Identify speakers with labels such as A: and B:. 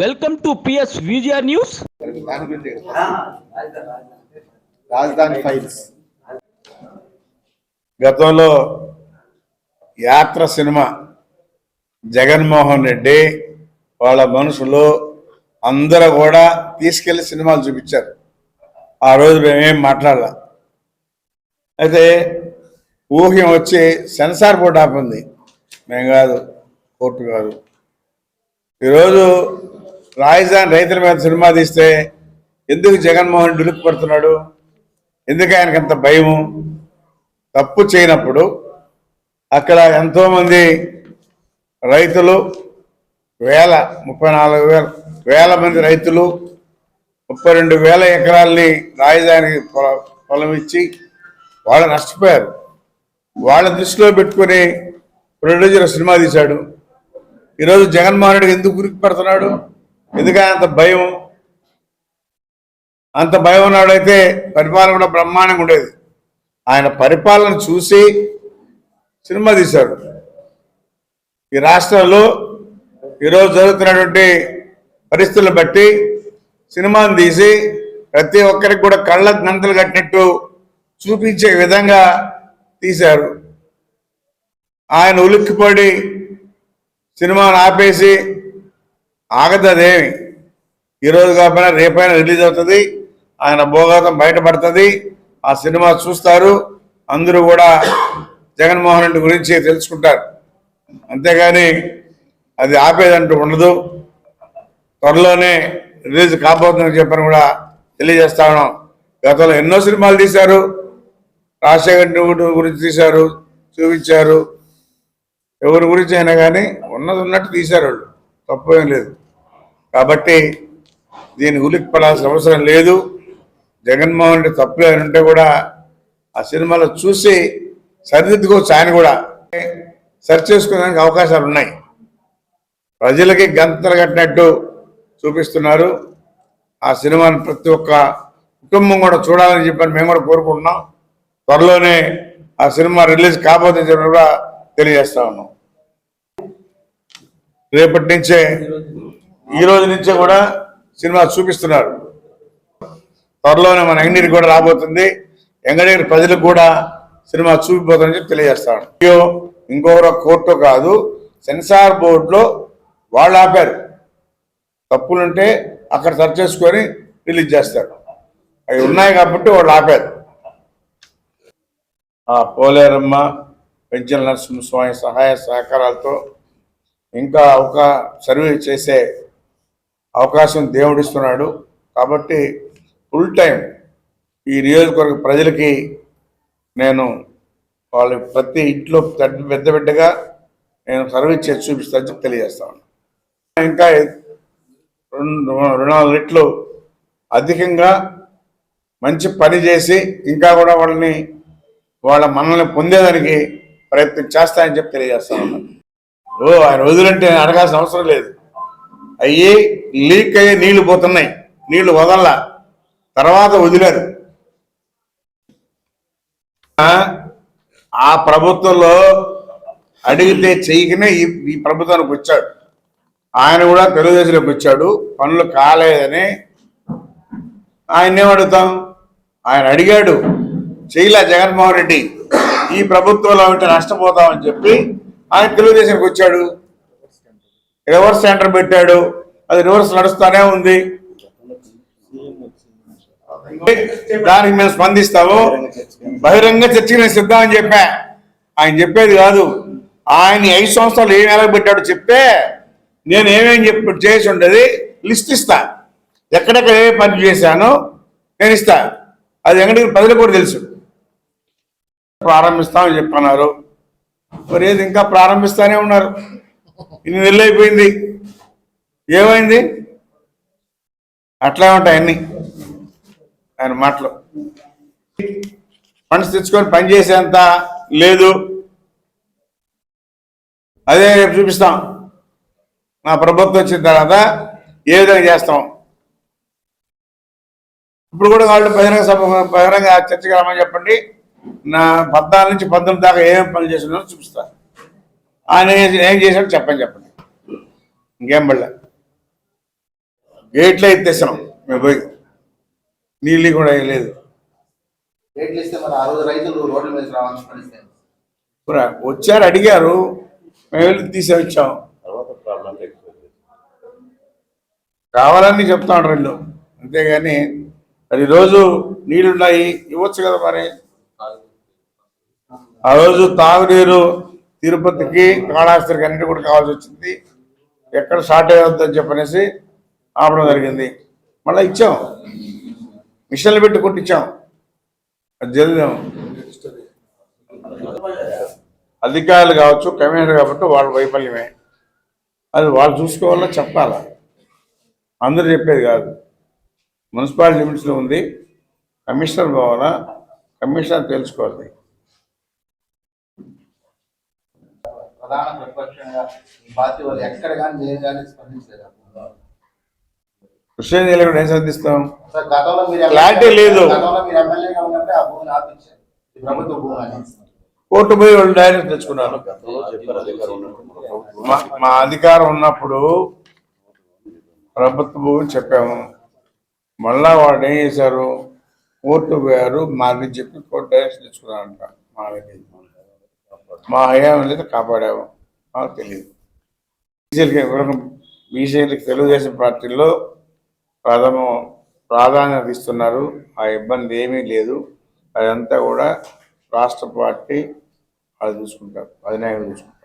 A: Welcome to PS VGR news.
B: Rajadhani files. గతంలో Yatra cinema Jaganmohan Reddy వాళ్ళ మనుషులు అందరూ కూడా తీసుకెళ్ళి సినిమాలు చూపించారు. ఆ రోజు మేమేం మాట్లాడాల. అయితే ఊహ్యం వచ్చి సెన్సార్ బోర్డు ఆపింది. మేము కాదు కోర్టు కాదు. ఈరోజు రాజధాని రైతుల మీద సినిమా తీస్తే ఎందుకు జగన్మోహన్ రెడ్డి పడుతున్నాడు ఎందుకు ఆయనకి అంత భయము? తప్పు చేయనప్పుడు అక్కడ ఎంతోమంది రైతులు వేల ముప్పై నాలుగు వేల వేల మంది రైతులు ముప్పై రెండు వేల ఎకరాల్ని రాజధానికి పొలం ఇచ్చి వాళ్ళు నష్టపోయారు. వాళ్ళ దృష్టిలో పెట్టుకుని ప్రొడ్యూసర్ సినిమా తీశాడు. ఈరోజు జగన్మోహన్ రెడ్డి ఎందుకు గురికి పెడుతున్నాడు ఎందుకు అంత భయం? అంత భయం ఉన్నాడైతే పరిపాలన కూడా బ్రహ్మాండంగా ఉండేది. ఆయన పరిపాలన చూసి సినిమా తీశాడు. ఈ రాష్ట్రంలో ఈరోజు జరుగుతున్నటువంటి పరిస్థితులను బట్టి సినిమాను తీసి ప్రతి ఒక్కరికి కూడా కళ్ళ గంతలు కట్టినట్టు చూపించే విధంగా తీశారు. ఆయన ఉలిక్కిపడి సినిమాను ఆపేసి ఆగదదేమి ఈరోజు కాకపోయినా రేపైనా రిలీజ్ అవుతుంది. ఆయన భోగాతం బయటపడుతుంది. ఆ సినిమా చూస్తారు. అందరూ కూడా జగన్మోహన్ రెడ్డి గురించి తెలుసుకుంటారు. అంతేగాని అది ఆపేదంటూ ఉండదు. త్వరలోనే రిలీజ్ కాబోతుందని చెప్పని కూడా తెలియజేస్తా ఉన్నాం. గతంలో ఎన్నో సినిమాలు తీశారు. రాజశేఖర్ గురించి తీశారు చూపించారు. ఎవరి గురించి అయినా కానీ ఉన్నది ఉన్నట్టు తీశారు వాళ్ళు. తప్పేం ఏం లేదు. కాబట్టి దీని ఉలిక్కి పడాల్సిన అవసరం లేదు. జగన్మోహన్ రెడ్డి తప్పు అని ఉంటే కూడా ఆ సినిమాలో చూసి సరిదిద్దుకోవచ్చు ఆయన కూడా. సరి చేసుకోవడానికి అవకాశాలు ఉన్నాయి. ప్రజలకి గంతలు కట్టినట్టు చూపిస్తున్నారు. ఆ సినిమాని ప్రతి ఒక్క కుటుంబం కూడా చూడాలని చెప్పని మేము కూడా కోరుకుంటున్నాం. త్వరలోనే ఆ సినిమా రిలీజ్ కాబోతుందని కూడా తెలియజేస్తా ఉన్నాం. రేపటి నుంచే ఈ రోజు నుంచే కూడా సినిమా చూపిస్తున్నారు. త్వరలోనే మన ఎంగడికి కూడా రాబోతుంది. ఎంగడికి ప్రజలకు కూడా సినిమా చూపిపోతుందని చెప్పి తెలియజేస్తాను. అయ్యో ఇంకొకరు కోర్టు కాదు సెన్సార్ బోర్డులో వాళ్ళు ఆపారు. తప్పులుంటే అక్కడ సర్చ్ చేసుకొని రిలీజ్ చేస్తారు. అవి ఉన్నాయి కాబట్టి వాళ్ళు ఆపారు. ఆ పోలేరమ్మ నర్సింహ నరసింహస్వామి సహాయ సహకారాలతో ఇంకా ఒక సర్వే చేసే అవకాశం దేవుడిస్తున్నాడు కాబట్టి ఫుల్ టైం ఈ నియోజకవర్గ ప్రజలకి నేను వాళ్ళ ప్రతి ఇంట్లో పెద్ద పెద్ద బిడ్డగా నేను సర్వీస్ చేసి చూపిస్తాను చెప్పి తెలియజేస్తాను ఇంకా రెండు రెండు నాలుగు రెట్లు అధికంగా మంచి పని చేసి ఇంకా కూడా వాళ్ళని వాళ్ళ మనల్ని పొందేదానికి ప్రయత్నం చేస్తానని చెప్పి తెలియజేస్తాను ఓ ఆయన వదిలంటే నేను అడగాల్సిన అవసరం లేదు. అయ్యి లీక్ అయ్యి నీళ్ళు పోతున్నాయి. నీళ్ళు వదల తర్వాత వదిలారు. ఆ, ప్రభుత్వంలో అడిగితే చేయకనే ఈ ఈ ప్రభుత్వానికి వచ్చాడు. ఆయన కూడా తెలుగుదేశంలోకి వచ్చాడు. పనులు కాలేదని ఆయన ఏమడుగుతాం ఆయన అడిగాడు చేయలే జగన్మోహన్ రెడ్డి. ఈ ప్రభుత్వంలో ఉంటే నష్టపోతామని చెప్పి ఆయన తెలుగుదేశానికి వచ్చాడు. రివర్స్ సెంటర్ పెట్టాడు. అది రివర్స్ నడుస్తూనే ఉంది. దానికి మేము స్పందిస్తాము. బహిరంగ చర్చకి నేను అని చెప్పా. ఆయన చెప్పేది కాదు. ఆయన ఐదు సంవత్సరాలు ఏం ఎలా పెట్టాడో చెప్తే నేను ఏమేం చెప్పి చేసి ఉండేది లిస్ట్ ఇస్తా. ఎక్కడెక్కడ ఏ పని చేశానో నేను ఇస్తా. అది ఎక్కడికి ప్రజలకు కూడా తెలుసు. ప్రారంభిస్తామని చెప్పన్నారు. మరి ఏది ఇంకా ప్రారంభిస్తానే ఉన్నారు. ఇన్ని నెలలు అయిపోయింది. ఏమైంది? అట్లా ఉంటాయి అన్ని. ఆయన మాటలు. ఫండ్స్ తెచ్చుకొని పని చేసేంత లేదు. అదే రేపు చూపిస్తాం. నా ప్రభుత్వం వచ్చిన తర్వాత ఏ విధంగా చేస్తాం. ఇప్పుడు కూడా వాళ్ళు బహిరంగ సభ బహిరంగ చర్చకి రమ్మని చెప్పండి. నా పద్నాలుగు నుంచి పంతొమ్మిది దాకా ఏమేమి పనులు చేసినారో చూపిస్తా. ఆయన ఏం- చేశాడో చెప్పని చెప్పండి. ఇంకేం పడలే. గేట్లో ఎత్తేసాం మేము పోయి. నీళ్ళు కూడా లేదు. వచ్చారు అడిగారు. మేము వెళ్ళి తీసే వచ్చాం. కావాలని చెప్తా ఉంటారు వీళ్ళు. అంతేగాని అది రోజు నీళ్ళున్నాయి ఇవ్వచ్చు కదా మరి? ఆ రోజు తాగునీరు తిరుపతికి కాళాస్త్రికి అన్నిటి కూడా కావాల్సి వచ్చింది. ఎక్కడ షార్ట్ అవుతుందని చెప్పనేసి ఆపడం జరిగింది. మళ్ళీ ఇచ్చాం. మిషన్లు పెట్టి కొట్టించాం అది జరిగాం. అధికారులు కావచ్చు కమిషనర్ కాబట్టి వాళ్ళ వైఫల్యమే. అది వాళ్ళు చూసుకోవాలని చెప్పాలా? అందరూ చెప్పేది కాదు. మున్సిపాలిటీ లిమిట్స్లో ఉంది. కమిషనర్ పోవాలా కమిషనర్ తెలుసుకోవాలి.
C: ప్రధాన ప్రతిపక్షంగా ఈ పార్టీ వాళ్ళు ఎక్కడ కానీ నేను కానీ స్పందించలేదు.
B: కృష్ణ కూడా ఏం సంధిస్తాం
C: గతంలో మీరు
B: Clarity లేదు.
C: గతంలో మీరు ఎమ్మెల్యేగా ఉన్నప్పుడే ఆ భూమిని ఆపించారు. ఇది ప్రభుత్వ భూమి అని.
B: కోర్టు పోయి వాళ్ళు డైరెక్ట్ తెచ్చుకున్నారు. మా మా అధికారం ఉన్నప్పుడు ప్రభుత్వ భూమి చెప్పాము. మళ్ళా వాళ్ళు ఏం చేశారు? కోర్టు పోయారు. మాది చెప్పి కోర్టు డైరెక్షన్ తెచ్చుకున్నారంట మా దగ్గర మా హయాం అయితే కాపాడాము మాకు తెలియదు బీసీలకి బీజేపీ తెలుగుదేశం పార్టీలో ప్రథమ ప్రాధాన్యత ఇస్తున్నారు. ఆ ఇబ్బంది ఏమీ లేదు. అదంతా కూడా రాష్ట్ర పార్టీ అది చూసుకుంటారు. అధినాయకులు చూసుకుంటారు.